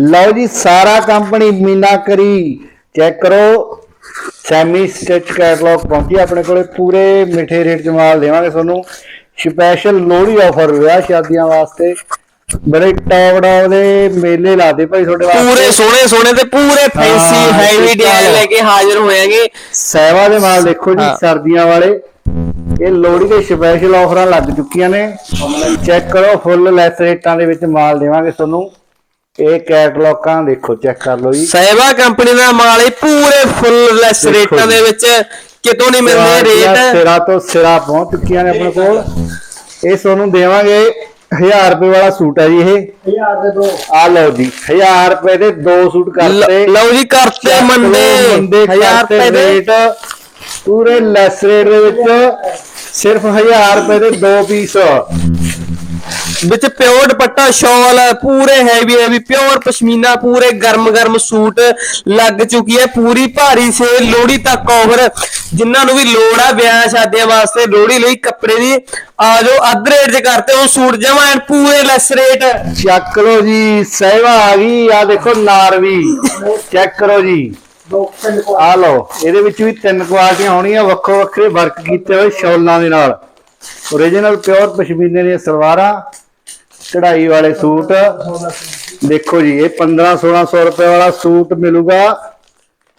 ਲਓ ਜੀ ਸਾਰਾ ਕੰਪਨੀ ਮੀਨਾਕਰੀ ਚੈੱਕ ਕਰੋ। ਸੈਮੀ ਸਟਿਚ ਕੈਟਲੌਗ ਪਹੁੰਚੀ ਆਪਣੇ ਕੋਲੇ। ਪੂਰੇ ਮਿੱਠੇ ਰੇਟ 'ਚ ਮਾਲ ਦੇਵਾਂਗੇ ਤੁਹਾਨੂੰ। ਸਪੈਸ਼ਲ ਲੋਹੜੀ ਆਫਰ ਵਿਆਹ ਸ਼ਾਦੀਆਂ ਵਾਸਤੇ। ਬੜੇ ਟੌਪ ਟੌਪ ਦੇ ਮੇਲੇ ਲਾਦੇ ਭਾਈ ਤੁਹਾਡੇ ਵਾਸਤੇ। ਪੂਰੇ ਸੋਹਣੇ ਸੋਹਣੇ ਤੇ ਪੂਰੇ ਫੈਂਸੀ ਹੈਵੀ ਡਿਜ਼ਾਈਨ। ਲੈ ਕੇ ਹਾਜ਼ਰ ਹੋਏਗੇ ਸੈਵਾ ਦੇ ਮਾਲ ਦੇਖੋ ਜੀ। ਸਰਦੀਆਂ ਵਾਲੇ। ਇਹ ਲੋਹੜੀ ਦੇ ਸਪੈਸ਼ਲ ਆਫਰਾਂ ਲੱਗ ਚੁੱਕੀਆਂ ਨੇ। ਚੈੱਕ ਕਰੋ ਫੁੱਲ ਲੈਸ ਰੇਟਾਂ ਦੇ ਵਿੱਚ ਮਾਲ ਦੇਵਾਂਗੇ ਤੁਹਾਨੂੰ। ਇਹ ਕੈਟਲੌਗਾਂ ਦੇਖੋ ਚੈੱਕ ਕਰ ਲਓ ਜੀ। ਸਹਿਬਾ ਕੰਪਨੀ ਦਾ ਮਾਲ ਹੀ ਪੂਰੇ ਫੁੱਲ ਲੈਸ ਰੇਟਾਂ। ਦੇ ਵਿੱਚ ਕਿਤੋਂ ਨਹੀਂ ਮਿਲਦੇ ਰੇਟ ਸਿਰਾ ਤੋਂ ਸਿਰਾ ਪਹੁੰਚ ਚੁੱਕੀਆਂ ਨੇ ਆਪਣੇ ਕੋਲ। ਇਹ ਤੁਹਾਨੂੰ ਦੇਵਾਂਗੇ 1000 ਰੁਪਏ ਵਾਲਾ ਸੂਟ ਹੈ ਜੀ ਇਹ। 1000 ਦੇ ਦੋ। ਆ ਲਓ ਜੀ 1000 ਰੁਪਏ ਦੇ ਦੋ ਸੂਟ ਕਰਤੇ। ਲ- ਲਓ ਜੀ ਕਰਤੇ ਮੰਦੇ ਮੰਦੇ 1000 ਕਰਤੇ ਰੁਪਏ ਦੇ। ਰੇਟ ਪੂਰੇ ਲੈਸ ਰੇਟ ਦੇ ਵਿੱਚ ਸਿਰਫ 1000 ਰੁਪਏ ਦੇ ਦੋ ਪੀਸ ਵਿੱਚ ਪਿਓਰ ਦੁਪੱਟਾ, ਸ਼ਾਲ, ਪੂਰੇ ਹੈਵੀ ਹੈਵੀ ਪਿਓਰ ਪਸ਼ਮੀਨਾ, ਪੂਰੇ ਗਰਮ ਗਰਮ ਸੂਟ ਲੱਗ ਚੁੱਕੀ ਹੈ। ਪੂਰੀ ਭਾਰੀ ਸੇਲ ਲੋਹੜੀ ਤੱਕ ਆਫਰ ਜਿਨ੍ਹਾਂ ਨੂੰ ਵੀ ਲੋੜ ਆ ਵਿਆਹ ਸ਼ਾਦੀਆਂ ਵਾਸਤੇ ਲੋਹੜੀ ਲਈ ਕੱਪੜੇ ਦੀ। ਆ ਜਾਓ, ਅੱਧ ਰੇਟ 'ਚ ਕਰਤੇ ਉਹ ਸੂਟ ਜਮਾ ਪੂਰੇ ਲੈਸ ਰੇਟ ਚੱਕ ਲਓ ਜੀ, ਸਹਿਵਾ ਆ ਗਈ ਆ ਦੇਖੋ ਨਾਰਵੀ ਚੈੱਕ ਕਰੋ ਜੀ। ਆ ਲਓ, ਇਹਦੇ ਵਿੱਚ ਵੀ ਤਿੰਨ ਕੁਆਲਟੀਆਂ ਹੋਣੀਆਂ, ਵੱਖੋ ਵੱਖਰੇ ਵਰਕ ਕੀਤੇ ਹੋਏ ਸ਼ੌਲਾਂ ਦੇ ਨਾਲ। ਓਰੀਜਨਲ ਪਿਓਰ ਪਸ਼ਮੀਨੇ ਦੀਆਂ ਸਲਵਾਰਾਂ ਕਢਾਈ ਵਾਲੇ ਸੂਟ। ਦੇਖੋ ਜੀ, ਇਹ 15 1600 ਰੁਪਏ ਵਾਲਾ ਸੂਟ ਮਿਲੂਗਾ।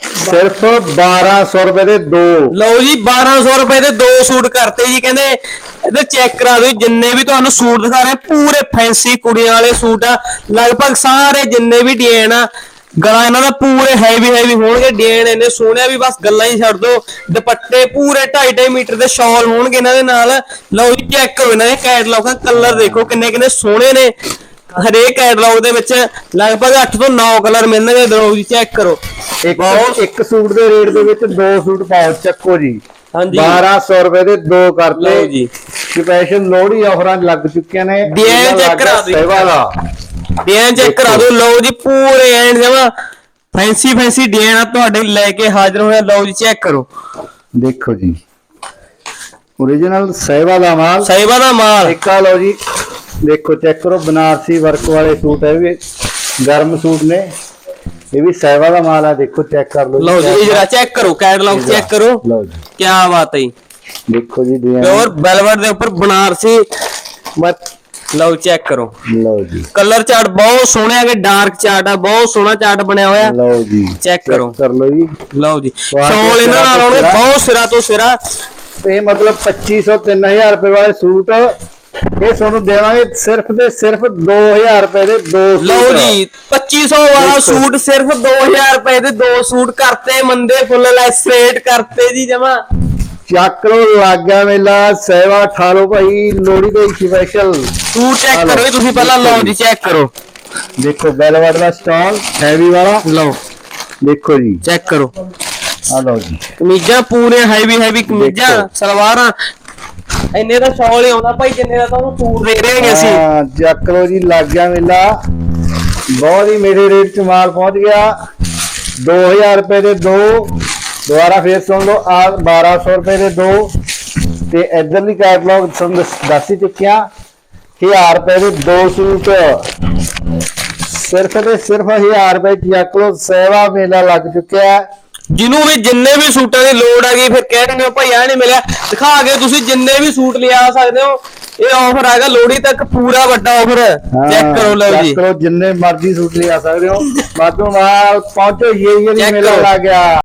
ਸਿਰਫ 1200 ਰੁਪਏ ਦੇ ਦੋ। ਲਓ ਜੀ 1200 ਰੁਪਏ ਦੇ ਦੋ ਸੂਟ ਕਰਤੇ ਜੀ। ਕਹਿੰਦੇ, ਇਹਦੇ ਚੈੱਕ ਕਰਾ ਦਿਓ, ਜਿੰਨੇ ਵੀ ਤੁਹਾਨੂੰ ਸੂਟ ਦਿਖਾ ਰਹੇ ਪੂਰੇ ਫੈਂਸੀ ਕੁੜੀਆਂ ਵਾਲੇ ਸੂਟ ਆ। ਲਗਭਗ ਸਾਰੇ ਜਿੰਨੇ ਵੀ ਡਿਜ਼ਾਈਨ ਆ ਗਲਾ ਇਹਨਾਂ ਦਾ ਪੂਰੇ ਹੈਵੀ ਹੈਵੀ ਹੋਣਗੇ ਡਿਜ਼ਾਈਨ ਇਹਨੇ ਸੋਹਣਿਆ ਵੀ ਬਸ ਗੱਲਾਂ ਹੀ ਛੱਡ ਦੋ। ਦੁਪੱਟੇ ਪੂਰੇ 2.5 ਮੀਟਰ ਦੇ ਸ਼ਾਲ ਹੋਣਗੇ ਇਹਨਾਂ ਦੇ ਨਾਲ। ਲਓ ਜੀ ਚੈੱਕ ਕਰੋ ਇਹਨਾਂ ਦੇ ਕੈਟਲੌਗ ਦਾ ਕਲਰ ਦੇਖੋ ਕਿੰਨੇ ਕਿੰਨੇ ਸੋਹਣੇ ਨੇ। ਹਰੇਕ ਕੈਟਲੌਗ ਦੇ ਵਿੱਚ ਲਗਭਗ 8 ਤੋਂ 9 ਕਲਰ ਮਿਲਣਗੇ ਲਓ ਜੀ ਚੈੱਕ ਕਰੋ। ਇੱਕ ਇੱਕ ਸੂਟ ਦੇ ਰੇਟ ਦੇ ਵਿੱਚ ਦੋ ਸੂਟ ਪਾਓ ਚੱਕੋ ਜੀ। ਹਾਂਜੀ। 1200 ਰੁਪਏ ਦੇ ਦੋ ਕਰਤੇ। ਲਓ ਜੀ। ਸਪੈਸ਼ਲ ਲੋਹੜੀ ਆਫਰਾਂ ਲੱਗ ਚੁੱਕੀਆਂ ਨੇ। Check ਲੱਗ ਕਰਾ ਦਿਓ। ਸੇਵਾ ਦਾ। ਡਿਜ਼ਾਈਨ ਚੈੱਕ ਕਰਾ ਦਿਓ। ਲਓ ਜੀ ਪੂਰੇ ਐਂਡ ਜਮਾ ਫੈਂਸੀ ਫੈਂਸੀ ਡਿਜ਼ਾਈਨ ਆ ਤੁਹਾਡੇ ਲੈ ਕੇ ਹਾਜ਼ਰ ਹੋਇਆ ਲਓ ਜੀ ਚੈੱਕ ਕਰੋ। ਦੇਖੋ ਜੀ। ਓਰੀਜਨਲ ਸੇਵਾ ਦਾ ਮਾਲ। ਸਾਈਬਾ ਦਾ ਮਾਲ। ਇੱਕ ਆ ਲਓ ਜੀ। ਦੇਖੋ ਚੈੱਕ ਕਰੋ। ਬਨਾਰਸੀ ਵਰਕ ਵਾਲੇ ਸੂਟ ਹੈ ਵੀ। ਗਰਮ ਸੂਟ ਨੇ। ਇਹ ਵੀ ਸੇਵਾ ਦਾ ਮਾਲ ਆ। ਦੇਖੋ ਚੈੱਕ ਕਰ ਲਓ ਲਓ ਜੀ ਇਹ ਜਰਾ ਚੈੱਕ ਕਰੋ ਕੈਟਲੌਗ ਚੈੱਕ ਕਰੋ। ਲਓ ਜੀ। ਕੀ ਬਾਤ ਹੈ ਦੇਖੋ ਜੀ design। ਪਿਓਰ ਵੈਲਵਟ ਦੇ ਉੱਪਰ ਬਨਾਰਸੀ ਮਤ ਲਓ ਚੈੱਕ ਕਰੋ। ਲਓ ਜੀ। ਕਲਰ ਚਾਰਟ ਬਹੁਤ ਸੋਹਣੇ ਹੈਗੇ ਡਾਰਕ ਚਾਰਟ ਆ ਬਹੁਤ ਸੋਹਣਾ ਚਾਰਟ ਬਣਿਆ ਹੋਇਆ। ਲਓ ਜੀ। Check ਕਰੋ। ਕਰ ਲਓ ਜੀ। ਲਓ ਜੀ। ਸ਼ੌਲ ਇਹਨਾਂ ਨਾਲ ਆਉਣੇ ਬਹੁਤ ਸਿਰਾ ਤੋਂ ਸਿਰਾ। ਇਹ ਮਤਲਬ 2500 3000 ਰੁਪਏ ਵਾਲੇ ਸੂਟ ਇਹ ਤੁਹਾਨੂੰ ਦੇਵਾਂਗੇ ਸਿਰਫ ਤੇ ਸਿਰਫ 2000 ਰੁਪਏ ਦੇ ਦੋ ਸੂਟ। ਲਓ ਜੀ 2500 ਵਾਲਾ। ਸੂਟ ਸਿਰਫ 2000 ਰੁਪਏ ਦੇ ਦੋ ਸੂਟ ਕਰਤੇ ਮੰਦੇ ਫੁੱਲ ਲੈਸ ਰੇਟ ਕਰਤੇ ਜੀ ਜਮਾ। ਚੱਕ ਲੋ ਲਾਗਾ ਮੇਲਾ ਸੇਵਾ ਠਾ ਲਓ ਭਾਈ ਲੋਹੜੀ ਦੇ ਸਪੈਸ਼ਲ ਸੂਟ ਚੈੱਕ। ਕਰੋ ਜੀ ਤੁਸੀਂ ਪਹਿਲਾਂ ਲਓ ਜੀ। ਚੈੱਕ ਕਰੋ। ਦੇਖੋ ਬੈਲਵਟ ਦਾ ਸਟਾਲ ਹੈਵੀ ਵਾਲਾ। ਲਓ। ਦੇਖੋ ਜੀ। ਚੈੱਕ ਕਰੋ। ਆ ਲਓ ਜੀ। ਕਮੀਜ਼ਾਂ ਪੂਰੇ ਹੈਵੀ ਹੈਵੀ ਕਮੀਜ਼ਾਂ। ਸਲਵਾਰਾਂ। ਇੰਨੇ ਦਾ ਸ਼ੌਲ ਹੀ ਆਉਂਦਾ ਭਾਈ ਜਿੰਨੇ ਦਾ ਤੁਹਾਨੂੰ ਸੂਟ ਦੇ ਰਹੇ ਹਾਂ ਅਸੀਂ। ਹਾਂ ਚੱਕ ਲੋ ਜੀ ਲਾਗਾ ਮੇਲਾ। ਬਹੁਤ ਹੀ ਮੇਰੇ ਰੇਟ ਚ ਮਾਲ ਪਹੁੰਚ ਗਿਆ। 2000 ਰੁਪਏ ਦੇ ਦੋ ਦੁਬਾਰਾ ਫੇਰ ਸੁਣ ਲਓ ਆ 1200 ਰੁਪਏ ਦੇ ਦੋ ਤੇ ਇਧਰਲੀ ਕੈਟਲੌਗ ਤੁਹਾਨੂੰ ਦੱਸ- ਹੀ ਚੁੱਕਿਆ 1000 ਰੁਪਏ ਦੇ ਦੋ ਸੂਟ। ਸਿਰਫ ਤੇ ਸਿਰਫ 1000 ਰੁਪਏ ਚੱਕ ਲੋ ਸੇਵਾ ਮੇਲਾ ਲੱਗ ਚੁੱਕਿਆ ਹੈ। ਜਿਹਨੂੰ ਵੀ ਜਿੰਨੇ ਵੀ ਸੂਟਾਂ ਦੀ ਲੋੜ ਆ ਗਈ ਫਿਰ ਕਹਿ ਦਿੰਦੇ ਹੋ ਭਾਈ ਆ ਨਹੀਂ ਮਿਲਿਆ। ਦਿਖਾ ਕੇ ਤੁਸੀਂ ਜਿੰਨੇ ਵੀ ਸੂਟ ਲਿਆ ਸਕਦੇ ਹੋ ਇਹ ਆਫਰ ਹੈਗਾ ਲੋਹੜੀ ਤੱਕ ਪੂਰਾ ਵੱਡਾ ਆਫਰ ਚੈੱਕ ਕਰੋ ਲਓ ਜੀ। ਕਰੋ ਜਿੰਨੇ ਮਰਜ਼ੀ ਸੂਟ ਲਿਆ ਸਕਦੇ ਹੋ। ਬਾਦੋਂ ਮਾਲ ਪਹੁੰਚੋ ਇਹ ਇਹ ਮੇਲਾ। ਲੱਗ ਗਿਆ।